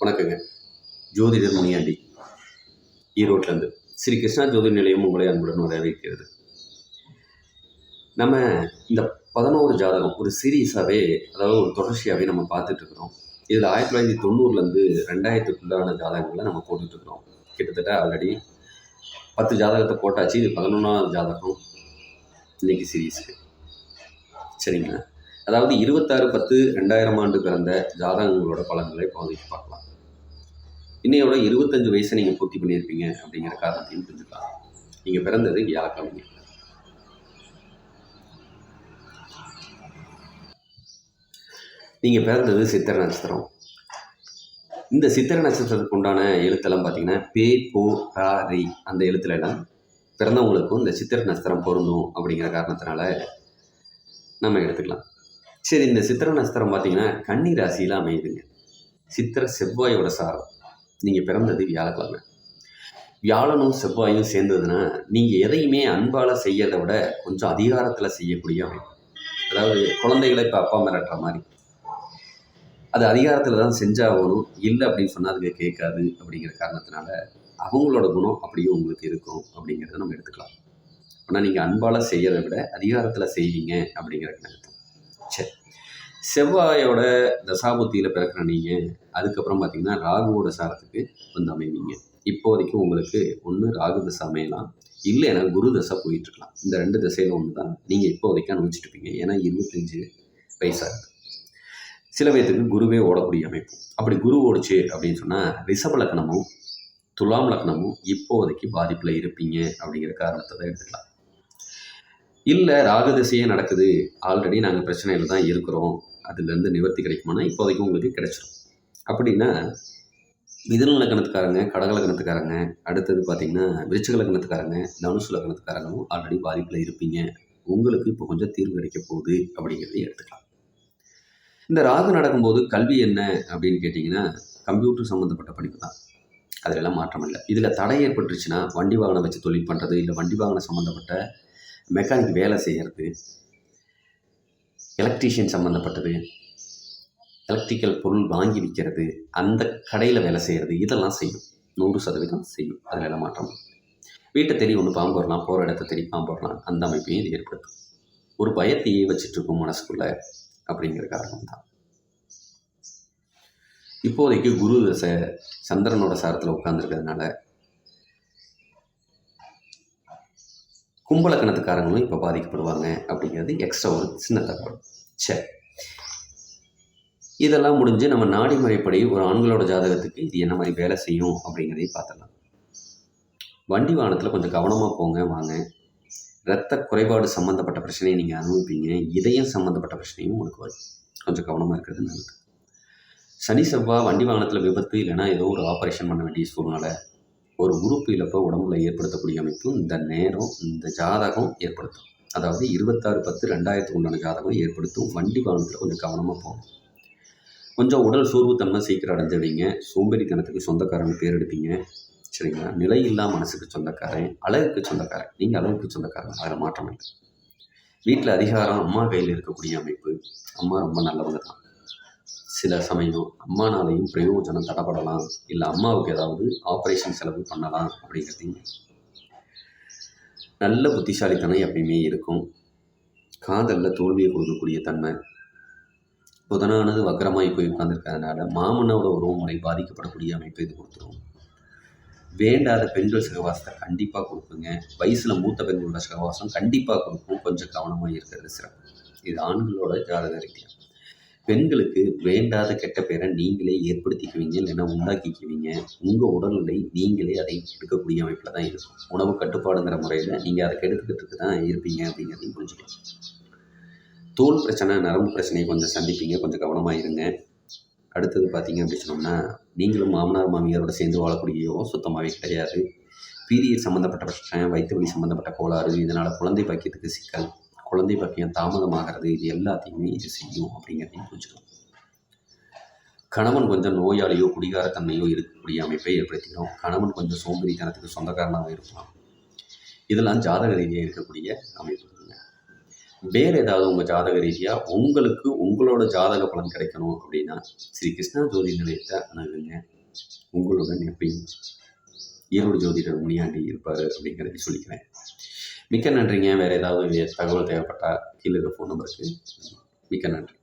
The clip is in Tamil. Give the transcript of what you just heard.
வணக்கங்க. ஜோதிடர் முனியாண்டி ஈரோட்லேருந்து ஸ்ரீ கிருஷ்ணா ஜோதி நிலையம் உங்களை அன்புடன் வரவேற்கிறது. நம்ம இந்த பதினோரு ஜாதகம் ஒரு சீரீஸாகவே அதாவது ஒரு தொடர்ச்சியாகவே நம்ம பார்த்துட்ருக்குறோம். இதில் ஆயிரத்தி தொள்ளாயிரத்தி தொண்ணூறுலேருந்து ரெண்டாயிரத்துக்குள்ளான ஜாதகங்களை நம்ம போட்டுட்ருக்குறோம். கிட்டத்தட்ட ஆல்ரெடி பத்து ஜாதகத்தை போட்டாச்சு. இது பதினொன்றாவது ஜாதகம் இன்னைக்கு சீரீஸுக்கு. சரிங்களா? அதாவது இருபத்தாறு பத்து ரெண்டாயிரம் ஆண்டு பிறந்த ஜாதகங்களோட பலன்களை குழந்தைக்கு பார்க்கலாம். இன்னையோட இருபத்தஞ்சு வயசை நீங்கள் பூர்த்தி பண்ணியிருப்பீங்க அப்படிங்கிற காரணத்தையும் புரிஞ்சுக்கலாம். நீங்கள் பிறந்தது வியாழக்கிழமை. நீங்கள் பிறந்தது சித்திர நட்சத்திரம். இந்த சித்திர நட்சத்திரத்துக்கு உண்டான எழுத்தெல்லாம் பார்த்தீங்கன்னா பே போ ரா ரி அந்த எழுத்துல எல்லாம் பிறந்தவங்களுக்கும் இந்த சித்திர நட்சத்திரம் பொருந்தும் அப்படிங்கிற காரணத்தினால நம்ம எடுத்துக்கலாம். சரி இந்த சித்திர நட்சத்திரம் பார்த்தீங்கன்னா கன்னி ராசியில் அமையுதுங்க. சித்திர செவ்வாயோட சாரம். நீங்கள் பிறந்தது வியாழக்கிழமை. வியாழனும் செவ்வாயும் சேர்ந்ததுன்னா நீங்கள் எதையுமே அன்பால் செய்யறதை விட கொஞ்சம் அதிகாரத்தில் செய்யக்கூடிய அமைப்பு. அதாவது குழந்தைகளை இப்போ அப்பா மிரட்டுற மாதிரி. அது அதிகாரத்தில் தான் செஞ்சாகணும் இல்லை அப்படின்னு சொன்னால் அதுக்கு கேட்காது அப்படிங்கிற காரணத்தினால அவங்களோட குணம் அப்படியே உங்களுக்கு இருக்கும் அப்படிங்கிறத நம்ம எடுத்துக்கலாம். ஆனால் நீங்கள் அன்பால் செய்யறதை விட அதிகாரத்தில் செய்வீங்க அப்படிங்கிற கணக்கு சரி. செவ்வாயோட தசாபுத்தியில் பிறக்கிற நீங்கள் அதுக்கப்புறம் பார்த்தீங்கன்னா ராகுவோட சாரத்துக்கு வந்து அமைவீங்க. இப்போதைக்கு உங்களுக்கு ஒன்று ராகு தசை அமையலாம். இல்லைன்னா குரு தசை போயிட்டுருக்கலாம். இந்த ரெண்டு திசையில் ஒன்று தான் நீங்கள் இப்போதைக்கு அனுபவிச்சுட்டு ஏன்னா இருபத்தஞ்சு வயசாக இருக்குது சில பேர்த்துக்கு குருவே ஓடக்கூடிய அமைப்பு. அப்படி குரு ஓடிச்சு அப்படின்னு சொன்னால் ரிஷப லக்னமும் துலாம் லக்னமும் இப்போதைக்கு பாதிப்பில் இருப்பீங்க அப்படிங்கிற காரணத்தை தான் எடுத்துக்கலாம். இல்லை ராகு திசையே நடக்குது. ஆல்ரெடி நாங்கள் பிரச்சனையில் தான் இருக்கிறோம். அதுலேருந்து நிவர்த்தி கிடைக்குமானா இப்போதைக்கு உங்களுக்கு கிடைச்சிடும் அப்படின்னா மிதுன லக்னத்துக்காரங்க கடக லக்னத்துக்காரங்க அடுத்தது பார்த்தீங்கன்னா விருச்சக லக்னத்துக்காரங்க தனுசு லக்னத்துக்காரங்களும் ஆல்ரெடி பாதிப்பில் இருப்பீங்க. உங்களுக்கு இப்போ கொஞ்சம் தீர்வு கிடைக்க போகுது அப்படிங்கிறதையும் எடுத்துக்கலாம். இந்த ராகு நடக்கும்போது கல்வி என்ன அப்படின்னு கேட்டிங்கன்னா கம்ப்யூட்டர் சம்மந்தப்பட்ட படிப்பு தான். அதிலெல்லாம் மாற்றம் இல்லை. இதில் தடை ஏற்பட்டுருச்சுன்னா வண்டி வாகனம் வச்சு தொழில் பண்ணுறது இல்லை வண்டி வாகனம் சம்மந்தப்பட்ட மெக்கானிக் வேலை செய்கிறது எலக்ட்ரீஷியன் சம்மந்தப்பட்டது எலக்ட்ரிக்கல் பொருள் வாங்கி விற்கிறது அந்த கடையில் வேலை செய்கிறது இதெல்லாம் செய்யும். நூறு சதவீதம் செய்யும். அதில் எல்லாம் மாற்றம் வீட்டை தேடி ஒன்று பாம்பு வரலாம் போகிற இடத்த தேடி பாம்பு வரலாம் அந்த அமைப்பையும் இது ஏற்படுத்தும். ஒரு பயத்தையே வச்சுட்ருக்கும் மனசுக்குள்ளே அப்படிங்கிற காரணம் தான் இப்போதைக்கு குரு தசை சந்திரனோட சாரத்தில் உட்காந்துருக்கிறதுனால கும்பலக்கணத்துக்காரங்களும் இப்போ பாதிக்கப்படுவாங்க அப்படிங்கிறது எக்ஸ்ட்ரா ஒரு சின்ன தகவல். சரி இதெல்லாம் முடிஞ்சு நம்ம நாடி முறைப்படி ஒரு ஆண்களோட ஜாதகத்துக்கு இது என்ன மாதிரி வேலை செய்யும் அப்படிங்கிறதையும் பார்த்துடலாம். வண்டி வாகனத்தில் கொஞ்சம் கவனமாக போங்க வாங்க. இரத்த குறைபாடு சம்மந்தப்பட்ட பிரச்சனையை நீங்கள் அனுபவிப்பீங்க. இதயம் சம்மந்தப்பட்ட பிரச்சனையும் உங்களுக்கு வரும். கொஞ்சம் கவனமாக இருக்கிறது நல்லது. சனி செவ்வாய் வண்டி வாகனத்தில் விபத்து இல்லைன்னா ஏதோ ஒரு ஆப்ரேஷன் பண்ண வேண்டிய சூழ்நிலை. ஒரு உறுப்பு இழப்பை உடம்புல ஏற்படுத்தக்கூடிய அமைப்பு இந்த நேரம் இந்த ஜாதகம் ஏற்படுத்தும். அதாவது இருபத்தாறு பத்து ரெண்டாயிரத்துக்கு உண்டான ஜாதகம் ஏற்படுத்தும். வண்டி வாகனத்தில் கொஞ்சம் கவனமாக போகணும். கொஞ்சம் உடல் சோர்வுத்தன்மை சீக்கிரம் அடைஞ்சிடுவீங்க. சோம்பேறித்தனத்துக்கு சொந்தக்காரங்க பேர் எடுப்பீங்க. சரிங்களா? நிலை இல்லா மனசுக்கு சொந்தக்காரன் அழகுக்கு சொந்தக்காரன். நீங்கள் அழகுக்கு சொந்தக்காரன். அதில் மாற்றம் இல்லை. வீட்டில் அதிகாரம் அம்மா கையில் இருக்கக்கூடிய அமைப்பு. அம்மா ரொம்ப நல்லவங்க தான். சில சமயம் அம்மானாலையும் பிரயோஜனம் தடப்படலாம் இல்லை அம்மாவுக்கு ஏதாவது ஆப்ரேஷன் செலவு பண்ணலாம் அப்படிங்கிறதையும் நல்ல புத்திசாலித்தனம் எப்பயுமே இருக்கும். காதலில் தோல்வியை கொடுக்கக்கூடிய தன்மை. புதனானது வக்கரமாகி போய் உட்கார்ந்துருக்கிறதுனால மாமனோட உறவுமுறை பாதிக்கப்படக்கூடிய அமைப்பு இது கொடுத்துரும். வேண்டாத பெண்கள் சகவாசத்தை கண்டிப்பாக கொடுக்குங்க. வயசில் மூத்த பெண்களோட சகவாசம் கண்டிப்பாக கொடுக்கும். கொஞ்சம் கவனமாக இருக்கிறது சிறப்பு. இது ஆண்களோட ஜாதக ரீதியாக பெண்களுக்கு வேண்டாத கெட்ட பேரை நீங்களே ஏற்படுத்திக்குவீங்க இல்லைன்னா உண்டாக்கிக்குவீங்க. உங்கள் உடல்நிலை நீங்களே அதை எடுக்கக்கூடிய அமைப்பில் தான் இருக்கும். உணவு கட்டுப்பாடுங்கிற முறையில் நீங்கள் அதை கெடுத்துக்கிறதுக்கு தான் இருப்பீங்க அப்படிங்கிறதையும் புரிஞ்சுக்கலாம். தோல் பிரச்சனை நரம்பு பிரச்சனையை கொஞ்சம் சந்திப்பீங்க. கொஞ்சம் கவனமாக இருங்க. அடுத்தது பார்த்தீங்க அப்படின்னு சொன்னோம்னா நீங்களும் மாமனார் மாமியாரோட சேர்ந்து வாழக்கூடியவோ சுத்தமாகவே கிடையாது. பீரியட் சம்மந்தப்பட்ட பிரச்சனை வயிற்று வலி சம்மந்தப்பட்ட கோளாறு இதனால் குழந்தை பாக்கியத்துக்கு சிக்கல். குழந்தை பக்கியம் தாமதமாகிறது இது எல்லாத்தையுமே இது செய்யும் அப்படிங்கிறதையும் புரிஞ்சுக்கணும். கணவன் கொஞ்சம் நோயாளியோ குடிகாரத்தன்மையோ இருக்கக்கூடிய அமைப்பை ஏற்படுத்திக்கிறோம் கணவன் கொஞ்சம் சோம்பேறித்தனத்துக்கு சொந்தக்காரனாக இருக்கலாம் இதெல்லாம் ஜாதக ரீதியாக இருக்கக்கூடிய அமைப்பு வேறு ஏதாவது உங்கள் ஜாதக ரீதியாக உங்களுக்கு உங்களோட ஜாதக பலன் கிடைக்கணும் அப்படின்னா ஸ்ரீ கிருஷ்ணா ஜோதி நிலையத்தை அணுகுங்க. உங்களுடன் எப்பயும் ஈரோடு ஜோதிடர் முனியாண்டி இருப்பார் அப்படிங்கிறத சொல்லிக்கிறேன். மிக்க நன்றிங்க. வேறு ஏதாவது தகவல் தேவைப்பட்டால் கீழே இருக்க ஃபோன் நம்பருக்கு மிக்க நன்றி.